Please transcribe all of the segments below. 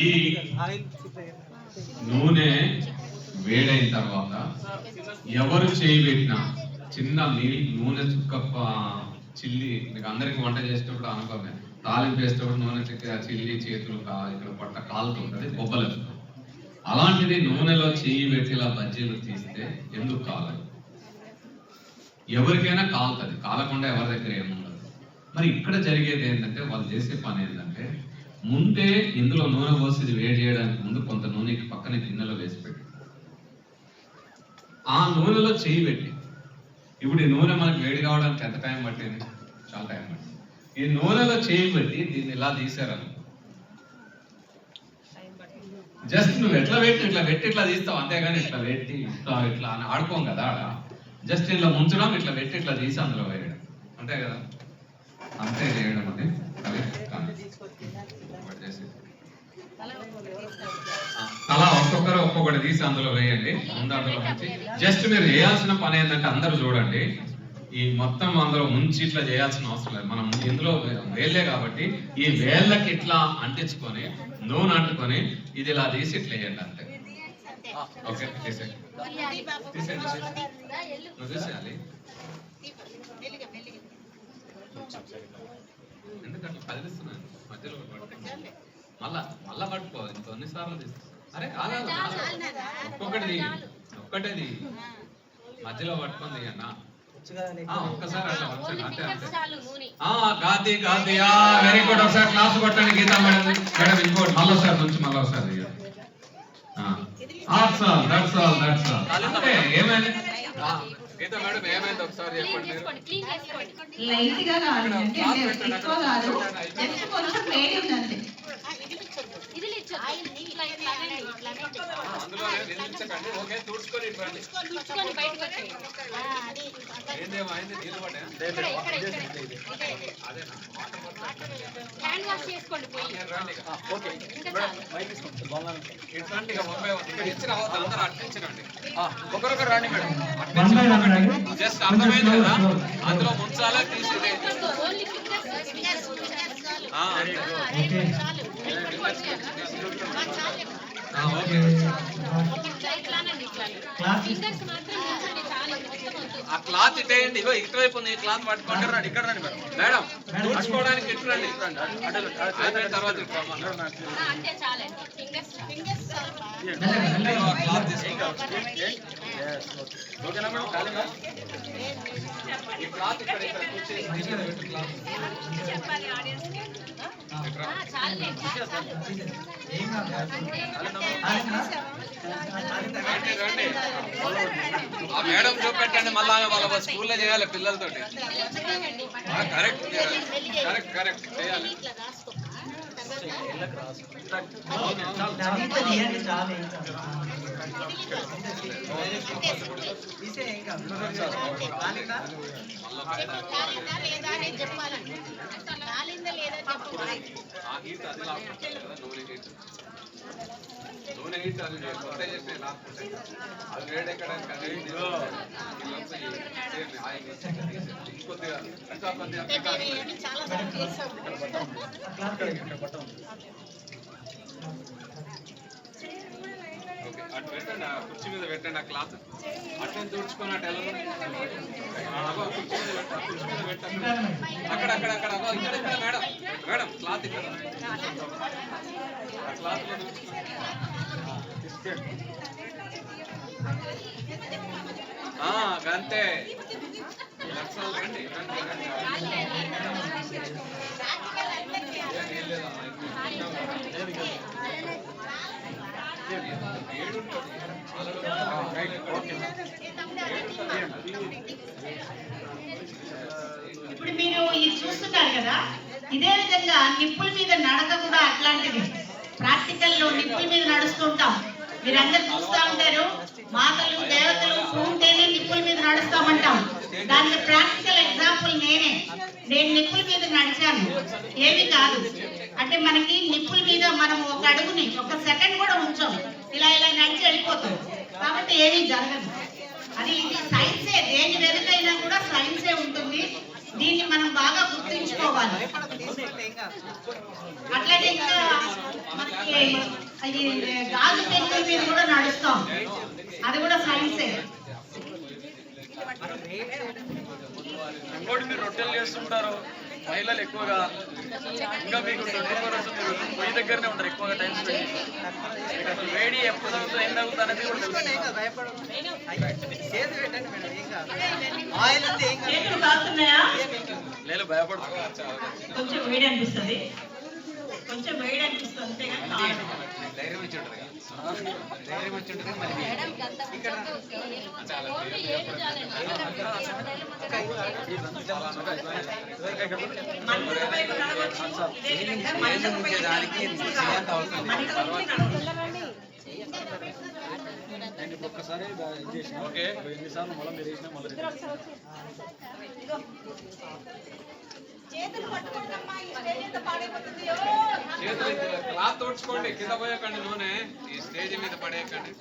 ఈ నూనె వేడైన తర్వాత ఎవరు చేయి పెట్టినా చిన్న నీ నూనె చుక్క చిల్లి మీకు అందరికి వంట చేసేటప్పుడు అనుకోమే. తాలింపు వేసేటప్పుడు నూనె చుక్క చిల్లి చేతులు ఇక్కడ పట్ట కాలుతుంటది బొబ్బలు అలాంటిది నూనెలో చెయ్యి పెట్టి ఇలా బజ్జీలు తీస్తే ఎందుకు కాలదు ఎవరికైనా కాలుతుంది. కాలకుండా ఎవరి దగ్గర ఏముండదు. మరి ఇక్కడ జరిగేది ఏంటంటే వాళ్ళు చేసే పని ఏంటంటే ముందే ఇందులో నూనె పోసి ఇది వేడి చేయడానికి ముందు కొంత నూనెకి పక్కన గిన్నెలో వేసి పెట్టి. ఆ నూనెలో చేయి పెట్టి. ఇప్పుడు ఈ నూనె మనకి వేడి కావడానికి ఎంత టైం పట్టింది? చాలా టైం పట్టింది. ఈ నూనెలో చేయి పెట్టి దీన్ని ఇలా తీసారను. జస్ట్ నువ్వు ఎట్లా పెట్టి ఇట్లా పెట్టి ఇట్లా తీస్తావు అంతేగాని ఇట్లా పెట్టి ఇట్లా ఇట్లా అని ఆడుకోం కదా ఆడ. జస్ట్ ఇట్లా ముంచడం ఇట్లా పెట్టి ఇట్లా తీసి అందులో వేయడం. అంతే కదా? అంతే చేయడం అంటే అలా ఒక్కొక్కరు ఒక్కొక్కటి తీసి అందులో వేయండి. ముందు అందులో ఉంచి జస్ట్ మీరు చేయాల్సిన పని ఏంటంటే అందరూ చూడండి. ఈ మొత్తం అందులో ముంచి ఇట్లా చేయాల్సిన అవసరం లేదు. మనం ఇందులో వేళ్ళే కాబట్టి ఈ వేళ్ళకి ఇట్లా అంటించుకొని నూనె అంటుకొని ఇది ఇలా తీసి ఇట్లా వేయండి అంతే. ఓకే తీసేయండి. తీసేయండి నువ్వు తీసేయాలి. ఎందుకంటే కదిలిస్తున్నాను మధ్యలో మళ్ళా మళ్ళా పట్టుకో ఇంకో ఎన్నిసార్లు తీస్తా అరే ఆగాలి. ఒక్కొక్కటిది ఒక్కటేది మధ్యలో పట్టుకుంది అన్న. ఒక్కసారి అట్లా అంతే అంతే. ఆ గాది గాది ఆ వెరీ గుడ్. ఒకసారి క్లాస్ కొట్టండి గీతా మేడం. మేడం ఇంకోటి మళ్ళీ ఒకసారి నుంచి మళ్ళీ ఒకసారి that's all that's all that's all అంటే ఏమైంది? ఆ, గీతా మేడం ఏమైంది ఒకసారి చెప్పండి. లైట్గా కాదు అంటే ఎక్కువ కాదు. జస్ట్ కొంచెం వేడి ఉందంతే అందులో నిలిపించకండి ఓకే తుడుచుకొని ఇటు రండి ఏందేమో అయింది నీళ్ళు పడ్డాయా? అదేనా హ్యాండ్ వాష్ చేసుకోండి పోయి మీరు రండి ఇక. ఓకే ఇంకా చాలు ఇటు రండి ఇక బొంబాయి వద్దు. ఇక్కడ ఇచ్చిన అవతల అందరూ అట్టించకండి ఒకరొకరు రండి మేడం జస్ట్ అర్థమైంది కదా అందులో ముంచాలా తీసేది ఆ, ఓకే. ఇట్లానండి ఇట్లా ఫింగర్స్ మాత్రం ఉంచండి చాలు మొత్తం వద్దు ఆ క్లాత్ ఇటేయండి ఇగో ఇటువైపు ఉంది ఈ క్లాత్ పట్టుకోండి ఇక్కడ రండి ఇక్కడ రండి మేడం మేడం తుడుచుకోవడానికి ఇటు రండి తర్వాత ఇటు క్లాత్ తీసుకోండి ఓకేనా మేడం ఖాళీనా ఈ క్లాత్ ఇక్కడ ఇక్కడ కూర్చేసి ఇక్కడ పెట్టు క్లాత్ చెప్పాలి ఆడియన్స్ రండి రండి ఆ మేడం చూపెట్టండి మళ్ళా వాళ్ళ స్కూల్లో చేయాలి పిల్లలతోటి కరెక్ట్ కరెక్ట్ కరెక్ట్ చేయాలి కాలిందా హీట్ అది కొత్త చెప్పి లాక్కుంటాయి అది వేడెక్కడానికి అది వీళ్ళంతా ఈ సేమ్ ఆయిల్ వేసి తీసేసి ఇంకొద్దిగా ఇంకా కొద్దిగా ఇంకా చాలా సార్లు చేసాం ఓకే అటు పెట్టండి ఆ కుర్చీ మీద పెట్టండి ఆ క్లాత్. అట్లా తుడుచుకొని అటు వెళ్ళండి అగో, కుర్చీ మీద పెట్టండి కుర్చీ మీద పెట్టండి అక్కడ అక్కడ అక్కడ అగో, ఇక్కడ ఇక్కడ మేడం. మేడం క్లాత్ ఇక్కడ. ఆ క్లాత్ అంతే రండి ఇప్పుడు మీరు ఇది చూస్తున్నారు కదా ఇదే విధంగా నిప్పుల మీద నడక కూడా అట్లాంటిది. ప్రాక్టికల్లో నిప్పుల మీద నడుస్తుంటాం మీరందరూ చూస్తూ ఉంటారు. మాతలు దేవతలు ఉంటేనే నిప్పుల మీద నడుస్తామంటాం. దానికి ప్రాక్టికల్ ఎగ్జాంపుల్ నేనే. నేను నిప్పుల మీద నడిచాను. ఏమి కాదు. అంటే మనకి నిప్పుల మీద మనం ఒక అడుగుని ఒక సెకండ్ కూడా ఉంచాం. ఇలా ఇలా నడిచి వెళ్ళిపోతాం. కాబట్టి ఏమీ జరగదు. అది ఇది సైన్సే దేని వెనుకైనా కూడా సైన్సే ఉంటుంది. దీన్ని మనం బాగా గుర్తుంచుకోవాలి. అట్లాగే ఇంకా మనకి ఇది గాజు పెంకుల మీద కూడా నడుస్తాం. అది కూడా సైన్సే. ఇంకోటి మీరు రొట్టెలు చేస్తుంటారు. మహిళలు ఎక్కువగా ఇంకా మీకు ట్వంటీ ఫోర్ అవర్స్ మీరు పొయ్యి దగ్గరనే ఉంటారు ఎక్కువగా టైం స్పెండ్ చేసి. మీకు అసలు వేడి ఎప్పుడు తగ్గుతుందో ఏం తగ్గుతుంది అనేది కూడా లేదు భయపడుతుంది కొంచెం వేడి అనిపిస్తుంది. కొంచెం వేడి అనిపిస్తుంది అంతేగాని కాదు. ధైర్యం వచ్చి ఉంటుంది కదా. ధైర్యం వచ్చి ఉంటుంది మరి ఓన్లీ ఏడు చాలండి మణిపూర్పై కూడా నడవచ్చు. ఇదే విధంగా మణిపూర్పై కూడా నడవచ్చు. మణిపూర్పై నడవచ్చు. నేను ఇప్పుడు ఒక్కసారి ఇది చేసిన ఓకే ఎన్నిసార్లు మళ్ళీ మీరు చేసిన మళ్ళీ చేతులు ఇద్దరు క్లాత్ తుడుచుకోండి కింద పోయకండి నూనె ఈ స్టేజ్ మీద పడేయకండి.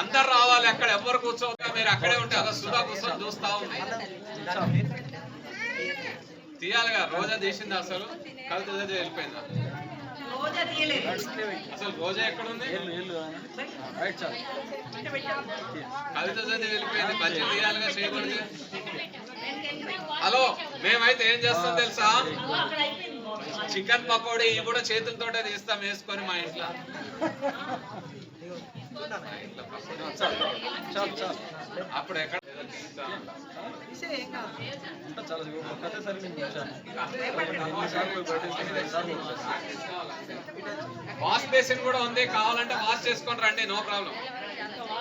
అందరు రావాలి అక్కడ ఎవరు కూర్చోక మీరు అక్కడే ఉంటే అలా సుధా కూర్చొని చూస్తా ఉంది. తీయాలిగా రోజా తీసింది అసలు. కలుపు వెళ్ళిపోయిందా రోజా తీయలేదు అసలు రోజా ఎక్కడుంది? చదివి వెళ్ళిపోయింది మంచి తీయాలిగా చేయకూడదు. హలో. మేమైతే ఏం చేస్తాం తెలుసా? చికెన్ పకోడీ ఇవి కూడా చేతులతోటే తీస్తాం వేసుకొని మా ఇంట్లో. అప్పుడు ఎక్కడ. వాష్ బేసిన్ కూడా ఉంది కావాలంటే వాష్ చేసుకొని రండి నో ప్రాబ్లం.